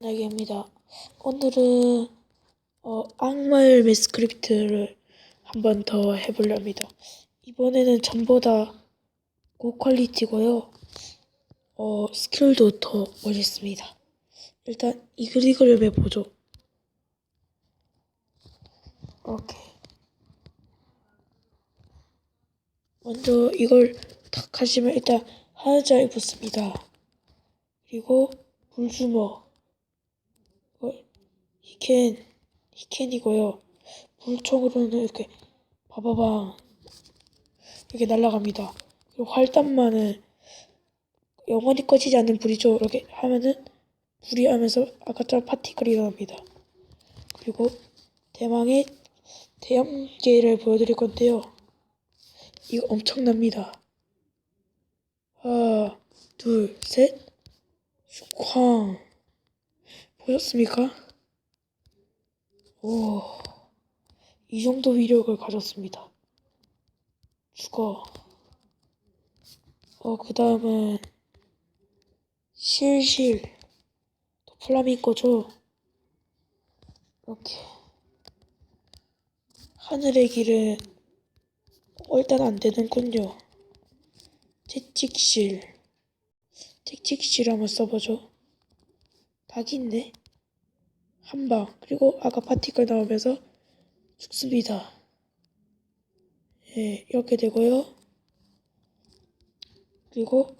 나기입니다. 오늘은 어, 악마의 매스크립트를 한 번 더 해보려 합니다. 이번에는 전보다 고퀄리티고요. 어, 스킬도 더 멋있습니다. 일단 이글이글을 해보죠. 이렇게 먼저 이걸 탁 하시면 일단 하자 입었습니다. 그리고 물주먹 어, 히켄, 히켄이고요. 물총으로는 이렇게 바바방 이렇게 날아갑니다. 그리고 활단만은 영원히 꺼지지 않는 불이죠. 이렇게 하면은 불이 하면서 아까처럼 파티클이 일어납니다. 그리고 대망의 대형계를 보여드릴 건데요. 이거 엄청납니다. 하나, 둘, 셋, 쾅. 보셨습니까? 오, 이 정도 위력을 가졌습니다. 죽어. 어, 그 다음은, 실실. 또 플라밍고죠? 이렇게. 하늘의 길은, 어, 일단 안 되는군요. 채찍실. 채찍실 한번 써보죠. 있네. 한 방. 그리고 아까 파티클 나오면서 죽습니다. 예, 이렇게 되고요. 그리고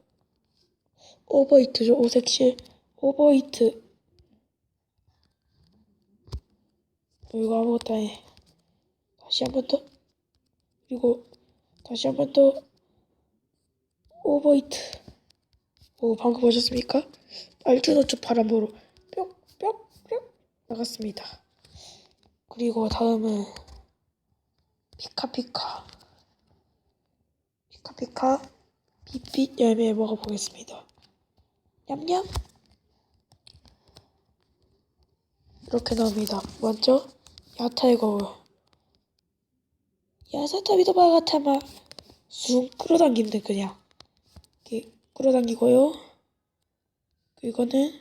오버히트죠. 오색실. 오버히트. 어, 이거 아무것도 안 해. 다시 한 번 더. 그리고 다시 한 번 더. 오버히트. 오, 방금 보셨습니까? 바람으로 뿅뿅뿅 나갔습니다. 그리고 다음은 피카피카 피카피카 빛빛 열매 먹어보겠습니다. 냠냠 이렇게 나옵니다. 먼저 야타의 거울 야사타비도 바가타마 쑥 끌어당기면 그냥 이렇게 끌어당기고요. 이거는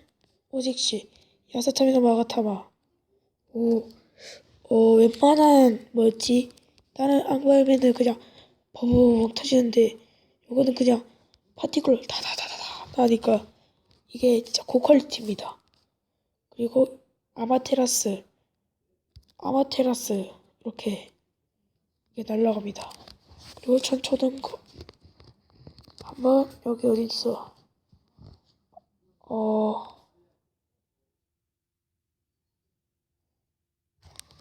오직시 야사타미노 마가타마 오, 어, 웬만한 뭐였지? 다른 악마맨은 그냥 버벅 터지는데 이거는 그냥 파티클 다다다다다 나니까 이게 진짜 고퀄리티입니다. 그리고 아마테라스 아마테라스 이렇게 이게 날라갑니다. 그리고 천초등급 한번 여기 어디 있어? 어,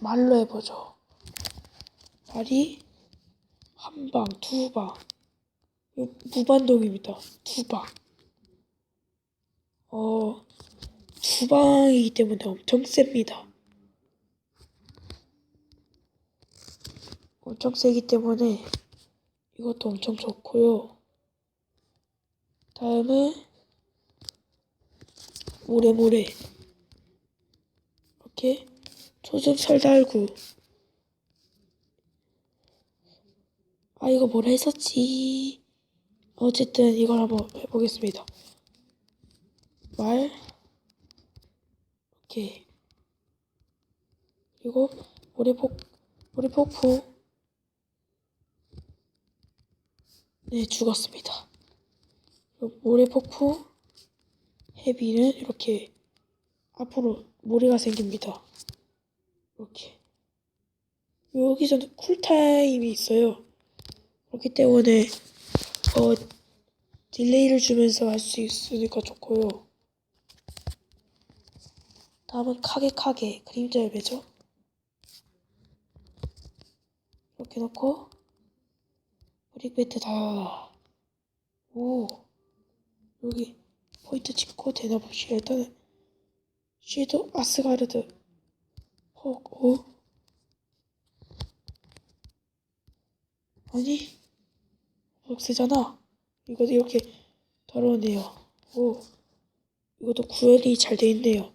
말로 해보죠. 말이 한 방, 두 방. 무반동입니다. 두 방. 어, 두 방이기 때문에 엄청 셉니다. 엄청 세기 때문에 이것도 엄청 좋고요. 다음은 모래모래 이렇게 조준철 달구 아 이거 뭐라 했었지? 어쨌든 이걸 한번 해보겠습니다. 말? 이렇게 그리고 모래폭 모래폭풍 네 죽었습니다. 그리고 모래폭풍 헤비는 이렇게 앞으로 모래가 생깁니다. 여기서는 쿨타임이 있어요. 그렇기 때문에 어, 딜레이를 주면서 할 수 있으니까 좋고요. 다음은 카게 카게 그림자 열매죠. 이렇게 놓고 브릭배트 다. 오 여기 포인트 찍고 대나봅시다. 일단은 쉐도 아스가르드 헉, 어? 아니 억세잖아. 이거 이렇게 더러우네요. 오 이것도 구현이 잘 돼 있네요.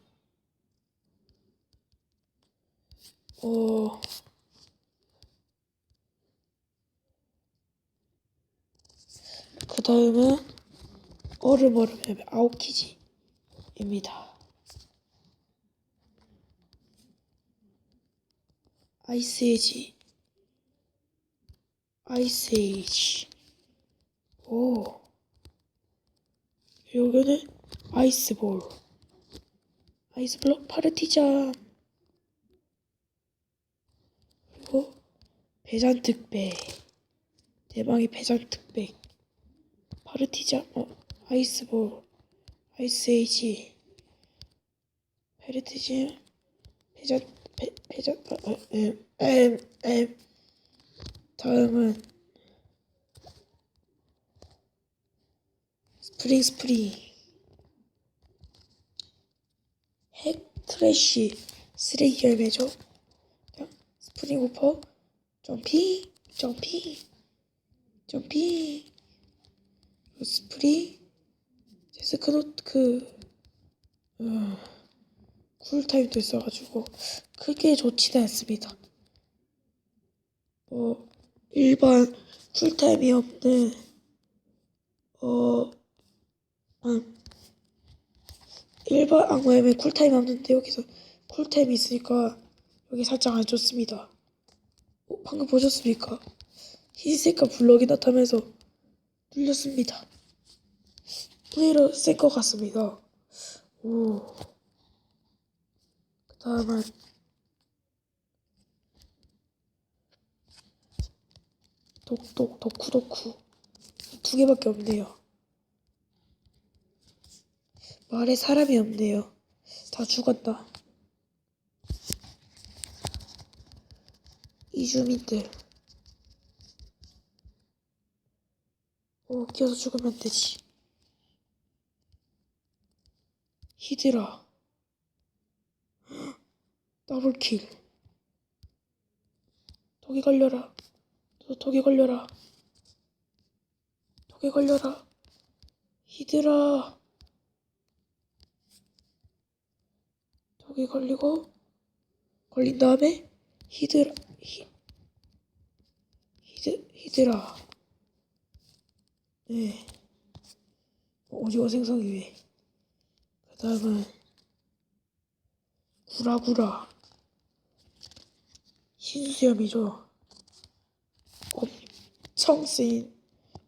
어 그 다음은 얼음얼음의 아웃키지입니다. 아이스에지. 아이스 에이지 오. 여기는 아이스볼. 아이스블록 파르티잔. 그리고 배잔특배. 대망의 배잔특배. 파르티잔 어 아이스볼. 아이스 에이지 페르티즘 배잔 배, 배잔 어, 어, em, em, em. 다음은 스프링 스프링. 핵 트래쉬 쓰레기 열매죠? 자, 스프링 오퍼? 점피 점피 점피 스프링 데스크노트 어, 쿨타임도 있어가지고 크게 좋지는 않습니다. 뭐 일반 쿨타임이 없는 어 음, 일반 악마엠에 쿨타임이 없는데 여기서 쿨타임이 있으니까 여기 살짝 안 좋습니다. 어, 방금 보셨습니까? 흰색과 블럭이 나타나면서 눌렸습니다. 의외로 센것 같습니다. 오. 그 다음은 독독 덕후 덕후 두 개밖에 없네요. 마을에 사람이 없네요. 다 죽었다. 이주민들. 오, 끼어서 죽으면 안 되지. 히드라. 더블킬. 독이 걸려라. 너 독이 걸려라. 독이 걸려라. 히드라. 독이 걸리고 걸린 다음에 히드라 히, 히드 히드라 네 오징어 생성 위에 그 다음은 구라구라 신수염이죠 엄청 쓰인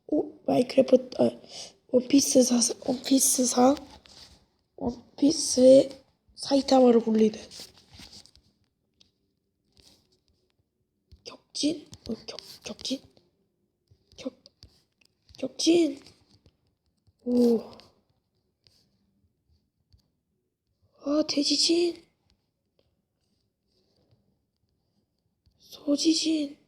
오 마이크래프트 아, 원피스 사 원피스상 원피스의 사이타마로 불리는 격진? 어, 격, 격진? 격, 격진? 오. 아, 대지진? 소지진?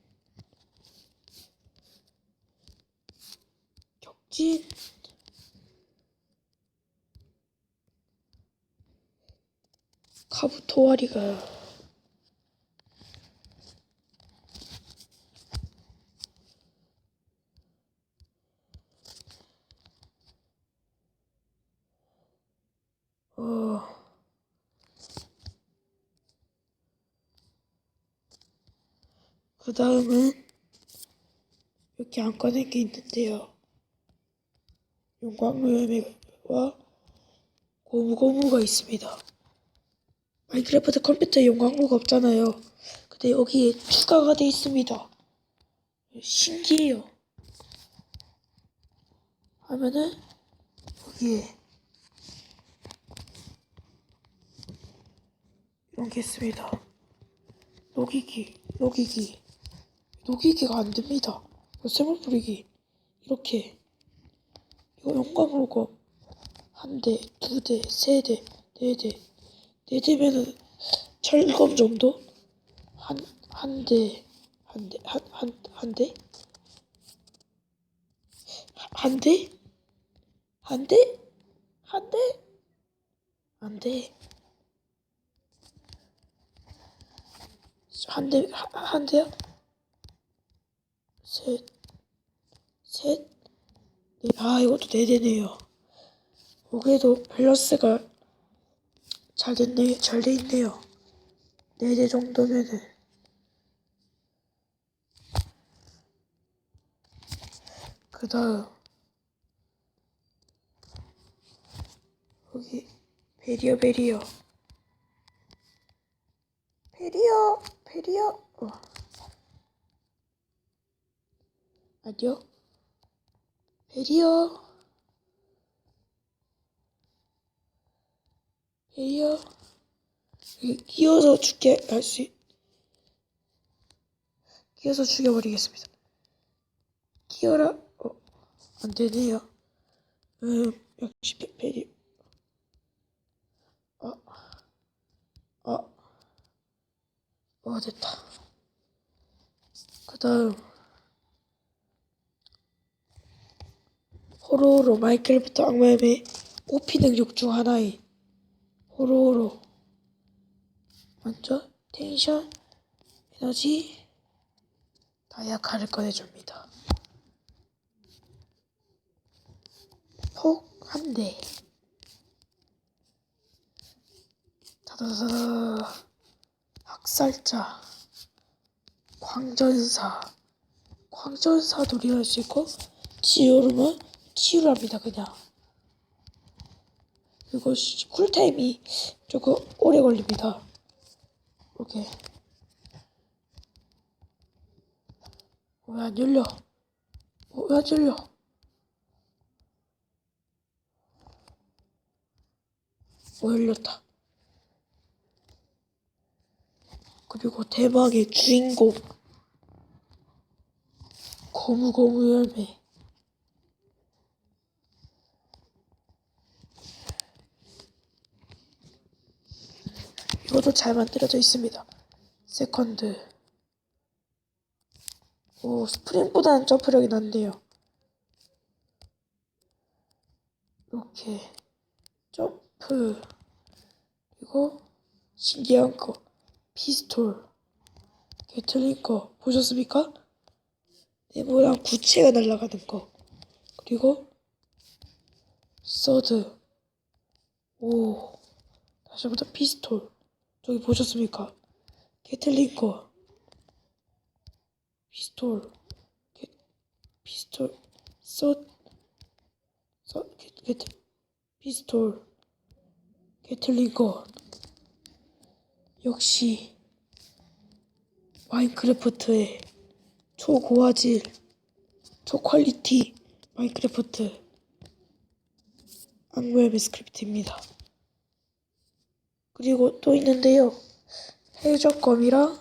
격진? 카부토와리가 어 그 다음은 이렇게 안 꺼낸 게 있는데요. 용광로염과 고무고무가 있습니다. 마인크래프트 컴퓨터에 용광로가 없잖아요. 근데 여기에 추가가 돼 있습니다. 신기해요. 하면은 여기에 이런 게 있습니다. 녹이기, 녹이기, 녹이기가 안 됩니다. 쇠물 뿌리기 이렇게 이거 용광로가 한 대, 두 대, 세 대, 네 대, 네 대면은 철검 정도? 한, 한 대, 한 대, 한, 한, 한 대? 한 대? 한 대? 한 대? 안 돼. 한 대, 한, 한 대요? 셋, 셋, 네, 아, 이것도 네 대네요. 어, 그래도 밸런스가 잘 됐네, 잘 돼 있네요. 네대 정도면은. 그 다음, 여기, 베리어, 베리어. 베리어, 베리어. 어. 안녕? 베리어? 여기 끼워서 죽게 할 수, 있... 끼워서 죽여버리겠습니다. 끼워라. 어, 안 되네요. 음, 역시 베, 베리. 어, 어, 어, 됐다. 그 다음, 호로로 마이크래프트 악마의 오피 능력 중 하나인 호로로. 먼저, 텐션, 에너지, 다이아카를 꺼내줍니다. 폭 한 대. 다다다다. 학살자. 광전사. 광전사도 리할 수 있고, 치유르면 치유를 합니다, 그냥. 그리고 시- 쿨타임이 조금 오래 걸립니다. 이렇게. 왜 안 열려? 어, 왜안 열려? 어, 열렸다. 그리고 대박의 주인공. 고무고무 열매. 이것도 잘 만들어져 있습니다. 세컨드. 오, 스프링보다는 점프력이 난데요. 이렇게 점프 그리고 신기한 거 피스톨 게틀린 거 보셨습니까? 네모랑 구체가 날아가는 거 그리고 서드 오 다시 한번 더 피스톨 저기 보셨습니까? 거 피스톨. 게, 피스톨. 서 서, 게, 게, 피스톨. 것 역시 마인크래프트의 초고화질 초퀄리티 마인크래프트 악무의 스크립트입니다. 그리고 또 있는데요. 해적검이랑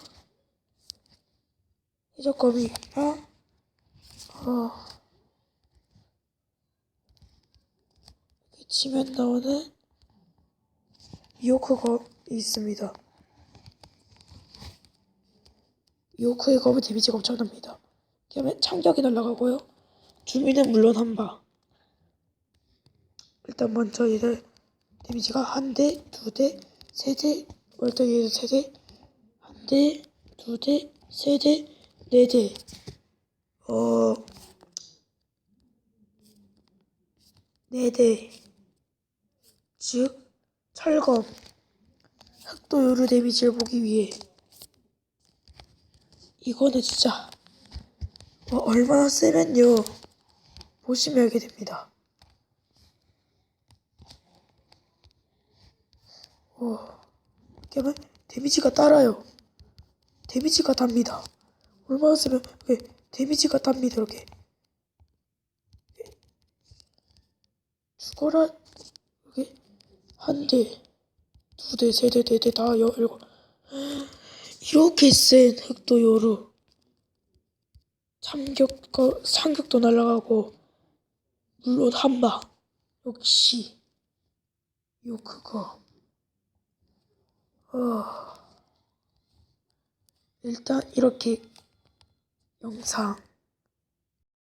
해적검이랑 어 치면 나오는 요크 검이 있습니다. 요크의 검은 데미지가 엄청납니다. 그다음에 창격이 날아가고요. 주민은 물론 한 방. 일단 먼저 얘를 데미지가 한 대, 두 대, 세 대, 월드 얘도 세 대, 한 대, 두 대, 세 대, 네 대. 어, 네 대. 즉, 철검. 흑도 요루 데미지를 보기 위해. 이거는 진짜 뭐 얼마나 세면요 보시면 알게 됩니다. 와, 그러면 데미지가 따라요. 데미지가 답니다. 얼마나 세면 왜 데미지가 답니다 이렇게. 죽어라 이렇게 한 대, 두 대, 세 대, 네 대, 다 열고 이렇게 센 흑도 요루 참격거 상격도 날아가고 물론 한방 역시 요 그거 어. 일단 이렇게 영상